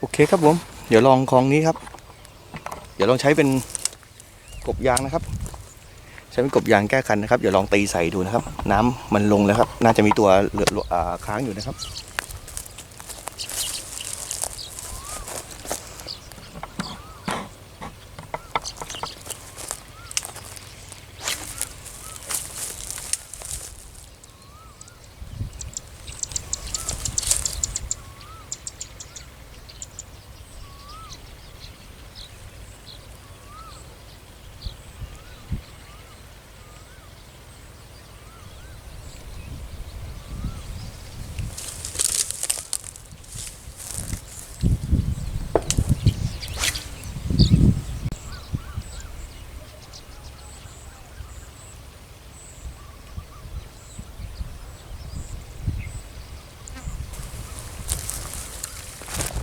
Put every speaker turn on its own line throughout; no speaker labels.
โอเคครับผม เดี๋ยวลองคลองนี้ครับ เดี๋ยวลองใช้เป็นกบยางนะครับ ใช้เป็นกบยางแก้คันนะครับ เดี๋ยวลองตีใส่ดูนะครับ น้ำมันลงแล้วครับ น่าจะมีตัวเหลืออ่าค้างอยู่นะครับ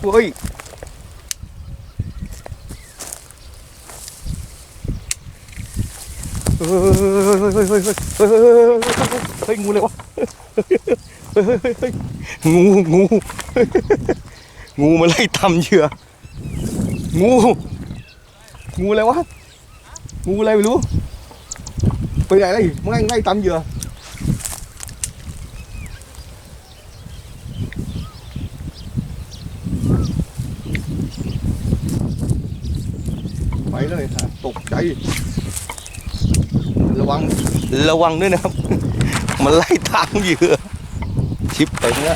เฮ้ยเฮ้ยเฮ้ยงูเลยวะเฮ้ยเฮ้ยงูงูงูมาไล่ทำเชื่องูงูอะไรวะงูอะไรไม่รู้ไปไหนเลยมึงไล่ตำเหยื่อ เลยฮะตกใจ ระวังระวังด้วยนะครับ มันไล่ทางเหยื่อชิปไปเนี่ย